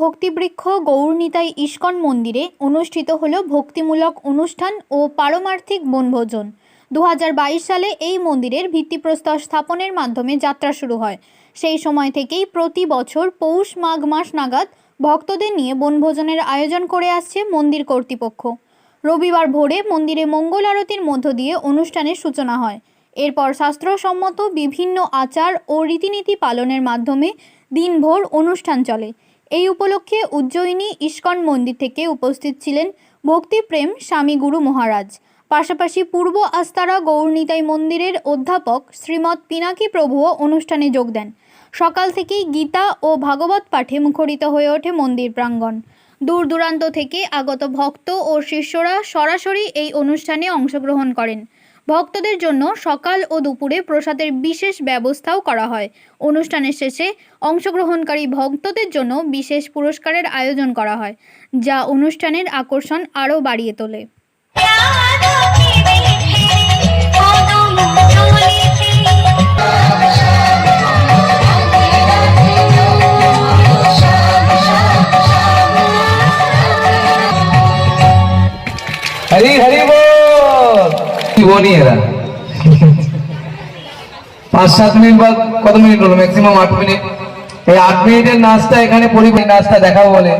ভক্তিবৃক্ষ Gaur Nitai ISKCON মন্দিরে অনুষ্ঠিত হল ভক্তিমূলক অনুষ্ঠান ও পারমার্থিক বনভোজন। দু হাজার বাইশ সালে এই মন্দিরের ভিত্তিপ্রস্তর স্থাপনের মাধ্যমে যাত্রা শুরু হয়। সেই সময় থেকেই প্রতি বছর পৌষ, মাঘ মাস নাগাদ ভক্তদের নিয়ে বনভোজনের আয়োজন করে আসছে মন্দির কর্তৃপক্ষ। রবিবার ভোরে মন্দিরে মঙ্গল আরতির মধ্য দিয়ে অনুষ্ঠানের সূচনা হয়। এরপর শাস্ত্রসম্মত বিভিন্ন আচার ও রীতিনীতি পালনের মাধ্যমে দিনভর অনুষ্ঠান চলে। এই উপলক্ষে উজ্জয়িনী ইস্কন মন্দির থেকে উপস্থিত ছিলেন ভক্তিপ্রেম স্বামী গুরু মহারাজ। পাশাপাশি পূর্ব আস্তারা গৌরনিতাই মন্দিরের অধ্যাপক শ্রীমৎ পিনাকি প্রভুও অনুষ্ঠানে যোগ দেন। সকাল থেকেই গীতা ও ভাগবত পাঠে মুখরিত হয়ে ওঠে মন্দির প্রাঙ্গণ। দূর দূরান্ত থেকে আগত ভক্ত ও শিষ্যরা সরাসরি এই অনুষ্ঠানে অংশগ্রহণ করেন। ভক্তদের জন্য সকাল ও দুপুরে প্রসাদের বিশেষ ব্যবস্থাও করা হয় অনুষ্ঠানের শেষে অংশগ্রহণকারী ভক্তদের জন্য বিশেষ পুরস্কারের আয়োজন করা হয় যা অনুষ্ঠানের আকর্ষণ আরও বাড়িয়ে তোলে हरी हरी बोल এরা? পাঁচ সাত মিনিট বা কত মিনিট হলো? ম্যাক্সিমাম আট মিনিট। এই আট মিনিটের নাচটা এখানে পরিবার নাচটা দেখাবো বলে।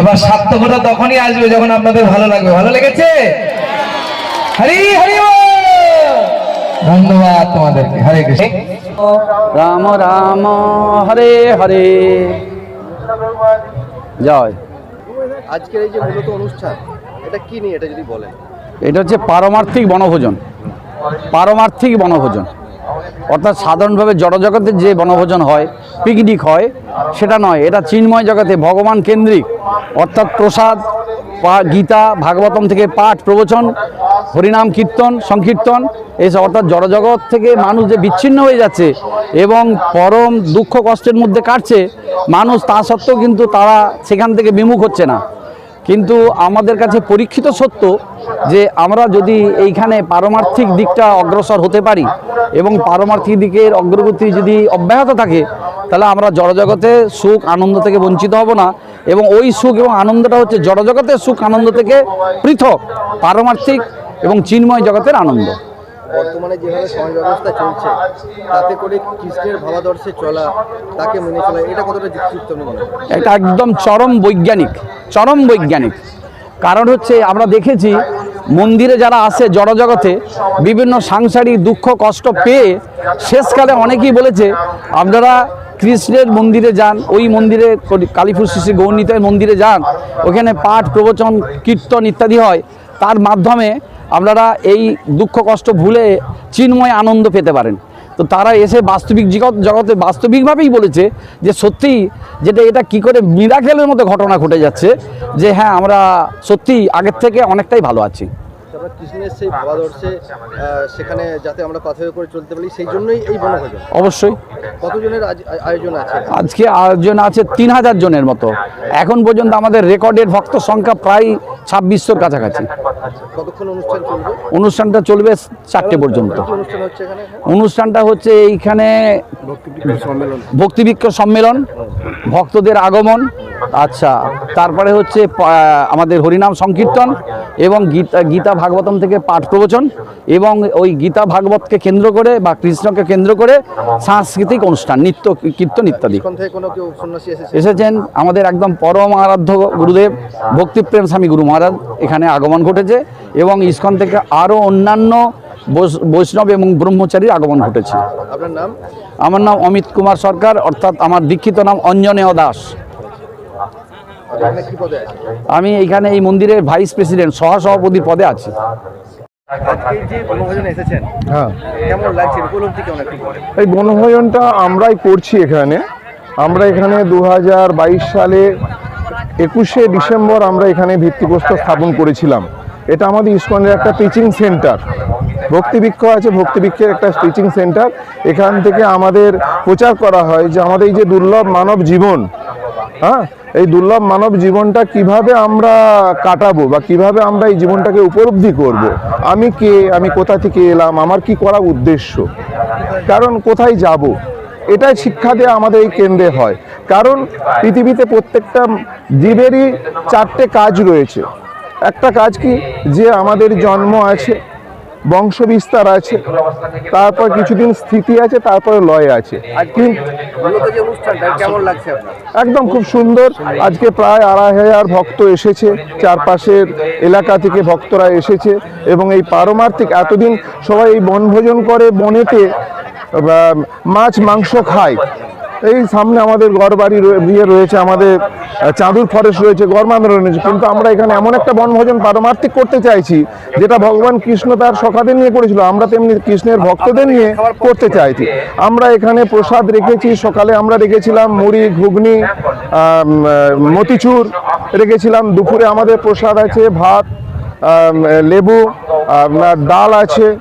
এবার সার্থকতা তখনই আসবে যখন আপনাদের ভালো লাগবে। ভালো লেগেছে? হরি হরি ধন্যবাদ তোমাদেরকে। হরে কৃষ্ণ। রাম রাম হরে হরে। জয়। আজকের এই যে মূলত অনুষ্ঠান এটা কি নিয়ে এটা যদি বলেন? এটা হচ্ছে পারমার্থিক বনভোজন। পারমার্থিক বনভোজন। অর্থাৎ সাধারণভাবে জড়জগতের যে বনভোজন হয়, পিকনিক হয়, সেটা নয়। এটা চিন্ময় জগতে ভগবান কেন্দ্রিক। অর্থাৎ প্রসাদ গীতা, ভাগবতম থেকে পাঠ, প্রবচন, হরিনাম, কীর্তন, সংকীর্তন, এসব অর্থাৎ জড়জগৎ থেকে মানুষ যে বিচ্ছিন্ন হয়ে যাচ্ছে এবং পরম দুঃখ কষ্টের মধ্যে কাটছে, মানুষ তা সত্ত্বেও কিন্তু তারা সেখান থেকে বিমুখ হচ্ছে না। কিন্তু আমাদের কাছে পরীক্ষিত সত্য যে আমরা যদি এইখানে পারমার্থিক দিকটা অগ্রসর হতে পারি এবং পারমার্থিক দিকের অগ্রগতি যদি অব্যাহত থাকে তাহলে আমরা জড়জগতে সুখ আনন্দ থেকে বঞ্চিত হব না। এবং ওই সুখ এবং আনন্দটা হচ্ছে জড়জগতের সুখ আনন্দ থেকে পৃথক পারমার্থিক এবং চিন্ময় জগতের আনন্দ। বর্তমানে যেভাবে সমাজ ব্যবস্থা চলছে তাতে করে কৃষ্ণের ভাবাদর্শে চলা তাকে মেনে চলা এটা কতটা যুক্তিযুক্ত মনে এটা একদম চরম বৈজ্ঞানিক। চরম বৈজ্ঞানিক। কারণ হচ্ছে আমরা দেখেছি, মন্দিরে যারা আসে জড়জগতে, বিভিন্ন সাংসারিক দুঃখ, কষ্ট পেয়ে শেষকালে অনেকেই বলেছে, আপনারা কৃষ্ণের মন্দিরে যান, ওই মন্দিরে কালীপুর শ্রী গৌরনীতের মন্দিরে যান, ওখানে পাঠ, প্রবচন, কীর্তন ইত্যাদি হয়। তার মাধ্যমে আপনারা এই দুঃখ, কষ্ট ভুলে চিন্ময় আনন্দ পেতে পারেন। তো তারা এসে বাস্তবিক জগতে বাস্তবিকভাবেই বলেছে যে সত্যি যেটা এটা কি করে মিরাকেলের মতো ঘটনা ঘটে যাচ্ছে, যে হ্যাঁ আমরা সত্যি আগের থেকে অনেকটাই ভালো আছি। আমরা কৃষ্ণের সেই ভাবাদর্শে সেখানে যাতে আমরা পাথরে করে চলতে পারি সেই জন্যই এই বনভোজন। অবশ্যই। কতজনের আয়োজন আছে? আজকে আয়োজন আছে তিন হাজার জনের মতো। এখন পর্যন্ত আমাদের রেকর্ডের ভক্ত সংখ্যা প্রায় ছাব্বিশশোর কাছাকাছি। কতক্ষণ অনুষ্ঠান চলবে? অনুষ্ঠানটা চলবে চারটে পর্যন্ত। কি অনুষ্ঠান হচ্ছে এখানে? অনুষ্ঠানটা হচ্ছে এইখানে ভক্তিবৃক্ষ সম্মেলন ভক্তদের আগমন আচ্ছা তারপরে হচ্ছে আমাদের হরিনাম সংকীর্তন এবং গীতা গীতা ভাগবতম থেকে পাঠ প্রবচন এবং ওই গীতা ভাগবতকে কেন্দ্র করে বা কৃষ্ণকে কেন্দ্র করে সাংস্কৃতিক অনুষ্ঠান নৃত্য কীর্তন ইত্যাদি। এসেছেন আমাদের একদম পরম আরাধ্য গুরুদেব ভক্তিপ্রেম স্বামী গুরু মহারাজ এখানে আগমন ঘটেছে এবং ইস্কন থেকে আরও অন্যান্য বৈষ্ণব এবং ব্রহ্মচারীর আগমন ঘটেছে। আপনার নাম? আমার নাম অমিত কুমার সরকার অর্থাৎ আমার দীক্ষিত নাম অঞ্জনেয় দাস আপনি এখানে কি পদে আছে আমি এইখানে এই মন্দিরের ভাইস প্রেসিডেন্ট সহসভাপতির পদে আছি। হ্যাঁ। এই বনভোজনটা আমরাই করছি এখানে। আমরা এখানে দু হাজার বাইশ সালে একুশে ডিসেম্বর আমরা এখানে ভিত্তিপ্রস্তর স্থাপন করেছিলাম। এটা আমাদের ইস্কনের একটা টিচিং সেন্টার ভক্তিবৃক্ষ আছে ভক্তিবৃক্ষের একটা টিচিং সেন্টার এখান থেকে আমাদের প্রচার করা হয় যে আমাদের এই যে দুর্লভ মানব জীবন হ্যাঁ এই দুর্লভ মানব জীবনটা কীভাবে আমরা কাটাবো বা কীভাবে আমরা এই জীবনটাকে উপলব্ধি করব। আমি কে? আমি কোথা থেকে এলাম? আমার কি করা উদ্দেশ্য? কারণ কোথায় যাব? এটাই শিক্ষা দেওয়া আমাদের এই কেন্দ্রে হয়। কারণ পৃথিবীতে প্রত্যেকটা জীবেরই চারটে কাজ রয়েছে। একটা কাজ কি? যে আমাদের জন্ম আছে বংশ বিস্তার আছে তারপর কিছুদিন স্থিতি আছে তারপরে লয় আছে। একদম খুব সুন্দর। আজকে প্রায় আড়াই হাজার ভক্ত এসেছে চারপাশের এলাকা থেকে ভক্তরা এসেছে এবং এই পারমার্থিক এতদিন সবাই এই বনভোজন করে বনেতে মাছ মাংস খায়। এই সামনে আমাদের গড়বাড়ি রয়ে- ইয়ে রয়েছে, আমাদের চাঁদুর ফরেস্ট রয়েছে গড়মান্দ রয়েছে। কিন্তু আমরা এখানে এমন একটা বনভোজন পারমার্থিক করতে চাইছি, যেটা ভগবান কৃষ্ণ তার সখাদের নিয়ে করেছিল। আমরা তেমনি কৃষ্ণের ভক্তদের নিয়ে করতে চাইছি। আমরা এখানে প্রসাদ রেখেছি, সকালে আমরা রেখেছিলাম মুড়ি, ঘুগনি মতিচুর রেখেছিলাম। দুপুরে আমাদের প্রসাদ আছে, ভাত লেবু আপনার ডাল আছে।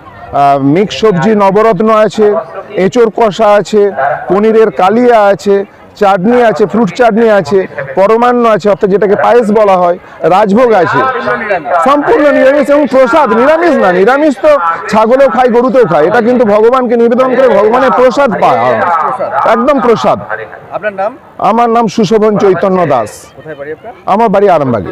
মিক্স সবজি নবরত্ন আছে এঁচোর কষা আছে পনিরের কালিয়া আছে চাটনি আছে ফ্রুট চাটনি আছে পরমান্ন আছে অর্থাৎ যেটাকে পায়েস বলা হয় রাজভোগ আছে। সম্পূর্ণ নিরামিষ এবং প্রসাদ নিরামিষ না নিরামিষ তো ছাগলেও খায় গরুতেও খায় এটা কিন্তু ভগবানকে নিবেদন করে ভগবানের প্রসাদ পায়। একদম প্রসাদ। আপনার নাম? আমার নাম সুশোভন চৈতন্য দাস। আমার বাড়ি আরামবাগে।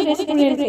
রেস্টুরেন্টে